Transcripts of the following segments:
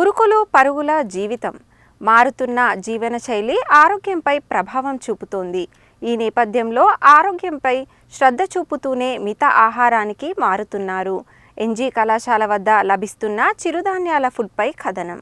ఉరుకులు పరుగుల జీవితం. మారుతున్న జీవనశైలి ఆరోగ్యంపై ప్రభావం చూపుతోంది. ఈ నేపథ్యంలో ఆరోగ్యంపై శ్రద్ధ చూపుతూనే మిత ఆహారానికి మారుతున్నారు. ఎన్జీ కళాశాల వద్ద లభిస్తున్న చిరుధాన్యాల ఫుడ్పై కథనం.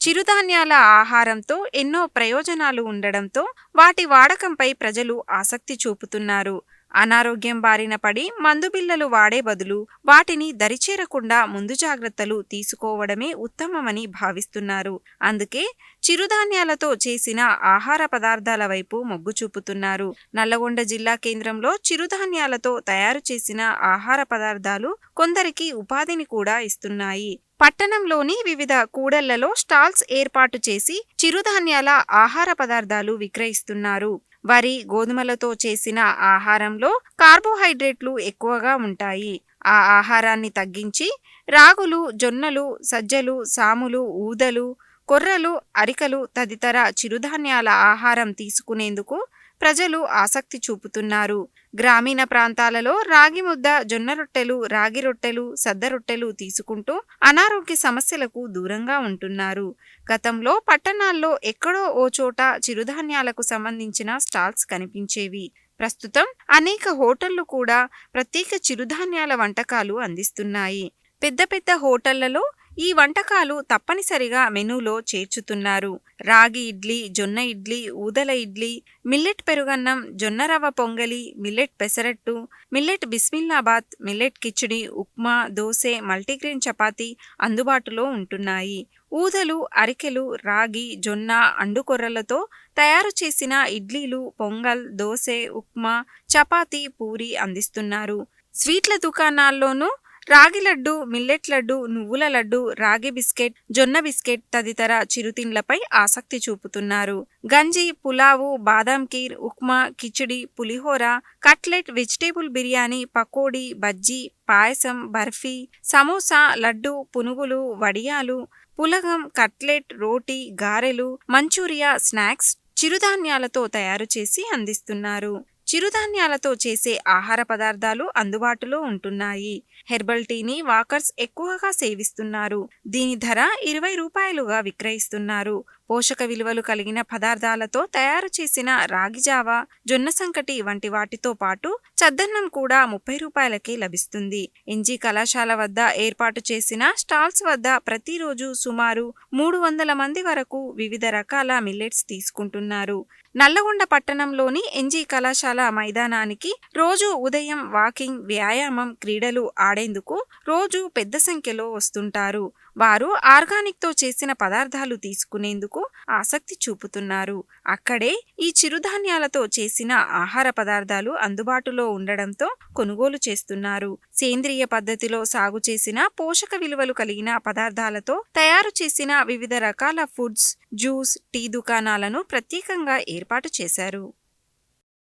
చిరుధాన్యాల ఆహారంతో ఎన్నో ప్రయోజనాలు ఉండడంతో వాటి వాడకంపై ప్రజలు ఆసక్తి చూపుతున్నారు. అనారోగ్యం బారిన పడి మందు బిళ్ళలు వాడే బదులు వాటిని దరిచేరకుండా ముందు జాగ్రత్తలు తీసుకోవడమే ఉత్తమమని భావిస్తున్నారు. అందుకే చిరుధాన్యాలతో చేసిన ఆహార పదార్థాల వైపు మొగ్గు చూపుతున్నారు. నల్లగొండ జిల్లా కేంద్రంలో చిరుధాన్యాలతో తయారు చేసిన ఆహార పదార్థాలు కొందరికి ఉపాధిని కూడా ఇస్తున్నాయి. పట్టణంలోని వివిధ కూడళ్ళలో స్టాల్స్ ఏర్పాటు చేసి చిరుధాన్యాల ఆహార పదార్థాలు విక్రయిస్తున్నారు. వరి గోధుమలతో చేసిన ఆహారంలో కార్బోహైడ్రేట్లు ఎక్కువగా ఉంటాయి. ఆ ఆహారాన్ని తగ్గించి రాగులు జొన్నలు సజ్జలు సాములు ఊదలు కొర్రలు అరికలు తదితర చిరుధాన్యాల ఆహారం తీసుకునేందుకు ప్రజలు ఆసక్తి చూపుతున్నారు. గ్రామీణ ప్రాంతాలలో రాగి ముద్ద జొన్న రొట్టెలు రాగి రొట్టెలు సద్ద రొట్టెలు తీసుకుంటూ అనారోగ్య సమస్యలకు దూరంగా ఉంటున్నారు. గతంలో పట్టణాల్లో ఎక్కడో ఓ చోట చిరుధాన్యాలకు సంబంధించిన స్టాల్స్ కనిపించేవి. ప్రస్తుతం అనేక హోటళ్ళు కూడా ప్రత్యేక చిరుధాన్యాల వంటకాలు అందిస్తున్నాయి. పెద్ద పెద్ద హోటళ్ళలో ఈ వంటకాలు తప్పనిసరిగా మెనూలో చేర్చుతున్నారు. రాగి ఇడ్లీ జొన్న ఇడ్లీ ఊదల ఇడ్లీ మిల్లెట్ పెరుగన్నం జొన్న రవ్వ పొంగలి మిల్లెట్ పెసరట్టు మిల్లెట్ బిస్మిల్లాబాద్ మిల్లెట్ కిచిడి ఉప్మా దోసె మల్టీగ్రెయిన్ చపాతీ అందుబాటులో ఉంటున్నాయి. ఊదలు అరికెలు రాగి జొన్న అండుకొర్రలతో తయారు చేసిన ఇడ్లీలు పొంగల్ దోసె ఉప్మా చపాతీ పూరి అందిస్తున్నారు. స్వీట్ల దుకాణాల్లోనూ రాగి లడ్డు మిల్లెట్ లడ్డు నువ్వుల లడ్డు రాగి బిస్కెట్ జొన్న బిస్కెట్ తదితర చిరుతిండ్లపై ఆసక్తి చూపుతున్నారు. గంజి పులావు బాదాం కీర్ ఉప్మా కిచిడి పులిహోర కట్లెట్ వెజిటేబుల్ బిర్యానీ పకోడీ బజ్జీ పాయసం బర్ఫీ సమోసా లడ్డు పునుగులు వడియాలు పులగం కట్లెట్ రోటీ గారెలు మంచూరియా స్నాక్స్ చిరుధాన్యాలతో తయారు చేసి అందిస్తున్నారు. చిరుధాన్యాలతో చేసే ఆహార పదార్థాలు అందుబాటులో ఉంటున్నాయి. హెర్బల్ టీని వాకర్స్ ఎక్కువగా సేవిస్తున్నారు. దీని ధర ఇరవై రూపాయలుగా విక్రయిస్తున్నారు. పోషక విలువలు కలిగిన పదార్థాలతో తయారు చేసిన రాగి జావ జొన్న సంకటి వంటి వాటితో పాటు చద్దన్నం కూడా ముప్పై రూపాయలకే లభిస్తుంది. ఎన్జీ కళాశాల వద్ద ఏర్పాటు చేసిన స్టాల్స్ వద్ద ప్రతిరోజు సుమారు మూడు వందల మంది వరకు వివిధ రకాల మిల్లెట్స్ తీసుకుంటున్నారు. నల్లగొండ పట్టణంలోని ఎన్జీ కళాశాల మైదానానికి రోజు ఉదయం వాకింగ్ వ్యాయామం క్రీడలు ఆడేందుకు రోజు పెద్ద సంఖ్యలో వస్తుంటారు. వారు ఆర్గానిక్తో చేసిన పదార్థాలు తీసుకునేందుకు ఆసక్తి చూపుతున్నారు. అక్కడే ఈ చిరుధాన్యాలతో చేసిన ఆహార పదార్థాలు అందుబాటులో ఉండడంతో కొనుగోలు చేస్తున్నారు. సేంద్రియ పద్ధతిలో సాగు చేసిన పోషక విలువలు కలిగిన పదార్థాలతో తయారు చేసిన వివిధ రకాల ఫుడ్స్ జ్యూస్ టీ దుకాణాలను ప్రత్యేకంగా ఏర్పాటు చేశారు.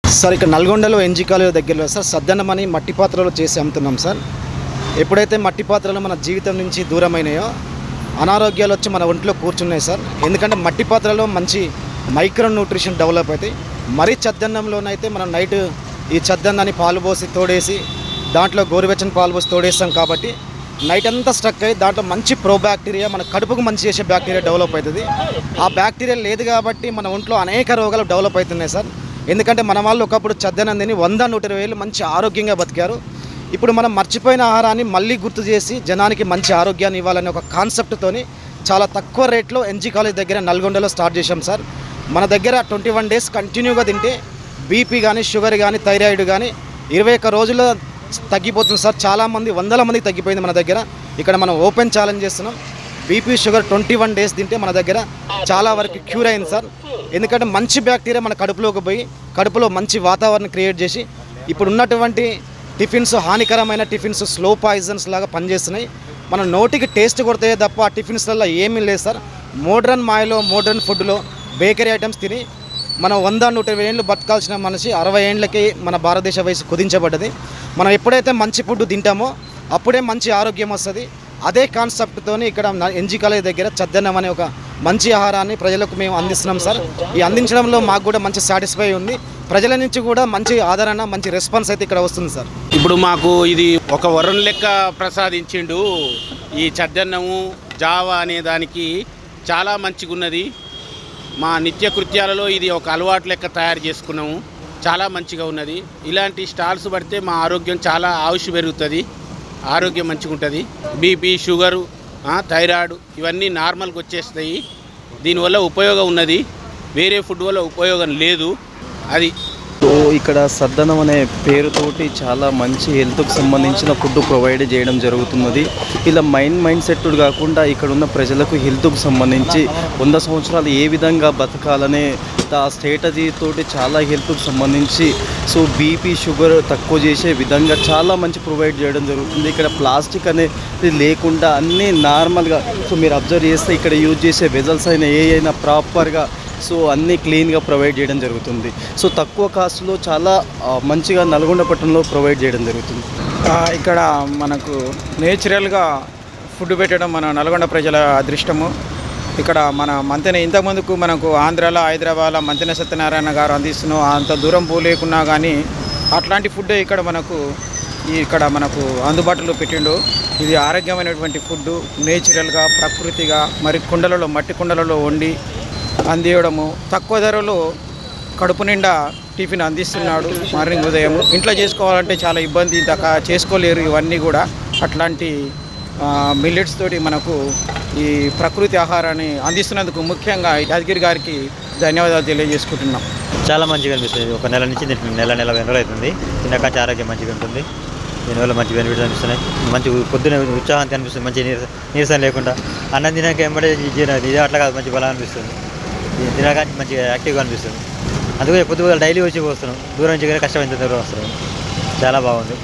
సార్ ఇక్కడ నల్గొండలో ఎన్జీ కాలేజ్ దగ్గరలో సార్ సద్దనమని మట్టి పాత్రలో చేసి అమ్ముతున్నాం సార్. ఎప్పుడైతే మట్టి పాత్రలు మన జీవితం నుంచి దూరమైనాయో అనారోగ్యాలు వచ్చి మన ఒంట్లో కూర్చున్నాయి సార్. ఎందుకంటే మట్టి పాత్రలో మంచి మైక్రో న్యూట్రిషన్ డెవలప్ అవుతాయి మరీ చద్దన్నంలోనైతే మనం నైట్ ఈ చద్దన్నాన్ని పాలు పోసి తోడేసి దాంట్లో గోరువెచ్చని పాలు పోసి తోడేస్తాం కాబట్టి నైట్ అంతా స్ట్రక్ అయ్యి దాంట్లో మంచి ప్రో బ్యాక్టీరియా మన కడుపుకు మంచి చేసే బ్యాక్టీరియా డెవలప్ అవుతుంది. ఆ బ్యాక్టీరియా లేదు కాబట్టి మన ఒంట్లో అనేక రోగాలు డెవలప్ అవుతున్నాయి సార్. ఎందుకంటే మన వాళ్ళు ఒకప్పుడు చద్దనందిని వంద నూట ఇరవై వేలు మంచి ఆరోగ్యంగా బతికారు. ఇప్పుడు మనం మర్చిపోయిన ఆహారాన్ని మళ్ళీ గుర్తు చేసి జనానికి మంచి ఆరోగ్యాన్ని ఇవ్వాలనే ఒక కాన్సెప్ట్తోని చాలా తక్కువ రేట్లో ఎన్జీ కాలేజ్ దగ్గర నల్గొండలో స్టార్ట్ చేశాం సార్. మన దగ్గర ట్వంటీ వన్ డేస్ కంటిన్యూగా తింటే బీపీ కానీ షుగర్ కానీ థైరాయిడ్ కానీ ఇరవై ఒక్క రోజుల్లో తగ్గిపోతుంది సార్. చాలామంది వందల మందికి తగ్గిపోయింది మన దగ్గర. ఇక్కడ మనం ఓపెన్ ఛాలెంజ్ చేస్తున్నాం. BP sugar twenty one days తింటే మన దగ్గర చాలా వరకు క్యూర్ అయింది సార్. ఎందుకంటే మంచి బ్యాక్టీరియా మన కడుపులోకి పోయి కడుపులో మంచి వాతావరణం క్రియేట్ చేసి ఇప్పుడు ఉన్నటువంటి టిఫిన్స్ హానికరమైన టిఫిన్స్ స్లో పాయిజన్స్ లాగా పనిచేస్తున్నాయి. మన నోటికి టేస్ట్ కొడతాయే తప్ప ఆ టిఫిన్స్లలో ఏమీ లేదు సార్. మోడ్రన్ మాయలో మోడ్రన్ ఫుడ్లో బేకరీ ఐటమ్స్ తిని మనం వంద నూట ఇరవై ఏళ్ళు బతకాల్సిన మనిషి అరవై ఏళ్ళకి మన భారతదేశ వయసు కుదించబడ్డది. మనం ఎప్పుడైతే మంచి ఫుడ్ తింటామో అప్పుడే మంచి ఆరోగ్యం వస్తుంది. అదే కాన్సెప్ట్తోని ఇక్కడ ఎన్జీ కాలేజ్ దగ్గర చద్దన్నం అనే ఒక మంచి ఆహారాన్ని ప్రజలకు మేము అందిస్తున్నాం సార్. ఈ అందించడంలో మాకు కూడా మంచి సాటిస్ఫై ఉంది. ప్రజల నుంచి కూడా మంచి ఆదరణ మంచి రెస్పాన్స్ అయితే ఇక్కడ వస్తుంది సార్. ఇప్పుడు మాకు ఇది ఒక వరం లెక్క ప్రసాదించిండు. ఈ చద్దన్నము జావా అనే దానికి చాలా మంచిగా ఉన్నది మా నిత్య కృత్యాలలో ఇది ఒక అలవాటు లెక్క తయారు చేసుకున్నాము. చాలా మంచిగా ఉన్నది. ఇలాంటి స్టాల్స్ పడితే మా ఆరోగ్యం చాలా ఆయుష్ పెరుగుతుంది. ఆరోగ్యం మంచిగా ఉంటుంది బీపీ షుగరు థైరాయిడ్ ఇవన్నీ నార్మల్గా వచ్చేస్తాయి. దీనివల్ల ఉపయోగం ఉన్నది. వేరే ఫుడ్ వల్ల ఉపయోగం లేదు. అది. సో ఇక్కడ సద్దనం అనే పేరుతోటి చాలా మంచి హెల్త్కి సంబంధించిన ఫుడ్ ప్రొవైడ్ చేయడం జరుగుతున్నది. ఇలా మైండ్ మైండ్ సెట్ కాకుండా ఇక్కడ ఉన్న ప్రజలకు హెల్త్కు సంబంధించి వంద సంవత్సరాలు ఏ విధంగా బతకాలనే ఆ స్ట్రాటజీ తోటి చాలా హెల్త్కు సంబంధించి సో బీపీ షుగర్ తక్కువ చేసే విధంగా చాలా మంచి ప్రొవైడ్ చేయడం జరుగుతుంది. ఇక్కడ ప్లాస్టిక్ అనేది లేకుండా అన్నీ నార్మల్గా సో మీరు అబ్జర్వ్ చేస్తే ఇక్కడ యూజ్ చేసే వెజల్స్ అయినా ఏ అయినా ప్రాపర్గా సో అన్నీ క్లీన్గా ప్రొవైడ్ చేయడం జరుగుతుంది. సో తక్కువ కాస్ట్లో చాలా మంచిగా నల్గొండ పట్టణంలో ప్రొవైడ్ చేయడం జరుగుతుంది. ఇక్కడ మనకు నేచురల్గా ఫుడ్ పెట్టడం మన నల్గొండ ప్రజల అదృష్టము. ఇక్కడ మన మంతెన ఇంతకుముందుకు మనకు ఆంధ్రాలో హైదరాబాద్లో మంతెన సత్యనారాయణ గారు అందిస్తున్న అంత దూరం పోలేకున్నా కానీ అట్లాంటి ఫుడ్ ఇక్కడ మనకు ఇక్కడ మనకు అందుబాటులో పెట్టిండు. ఇది ఆరోగ్యమైనటువంటి ఫుడ్ నేచురల్గా ప్రకృతిగా మరి కుండలలో మట్టి కుండలలో వండి అందియడము. తక్కువ ధరలో కడుపు నిండా టిఫిన్ అందిస్తున్నాడు మార్నింగ్ ఉదయం ఇంట్లో చేసుకోవాలంటే చాలా ఇబ్బంది దాకా చేసుకోలేరు ఇవన్నీ కూడా. అట్లాంటి మిల్లెట్స్ తోటి మనకు ఈ ప్రకృతి ఆహారాన్ని అందిస్తున్నందుకు ముఖ్యంగా యాదగిరి గారికి ధన్యవాదాలు తెలియజేసుకుంటున్నాం. చాలా మంచిగా అనిపిస్తుంది. ఒక నెల నుంచి నెల నెల వెనుకలు అవుతుంది. తిన్నాక ఆరోగ్యం మంచిగా ఉంటుంది. దీనివల్ల మంచి బెనిఫిట్స్ అనిపిస్తున్నాయి. మంచి పొద్దున ఉత్సాహానికి అనిపిస్తుంది. మంచి నీరస నీరసం లేకుండా అన్నం తినక ఎంబడే ఇది అట్లా కాదు. మంచి బలం అనిపిస్తుంది. ఇది తినక మంచిగా యాక్టివ్గా అనిపిస్తుంది. అందుకే పొద్దుగా డైలీ వచ్చి వస్తున్నాం దూరం నుంచి కానీ కష్టమైన దూరం వస్తున్నాం. చాలా బాగుంది.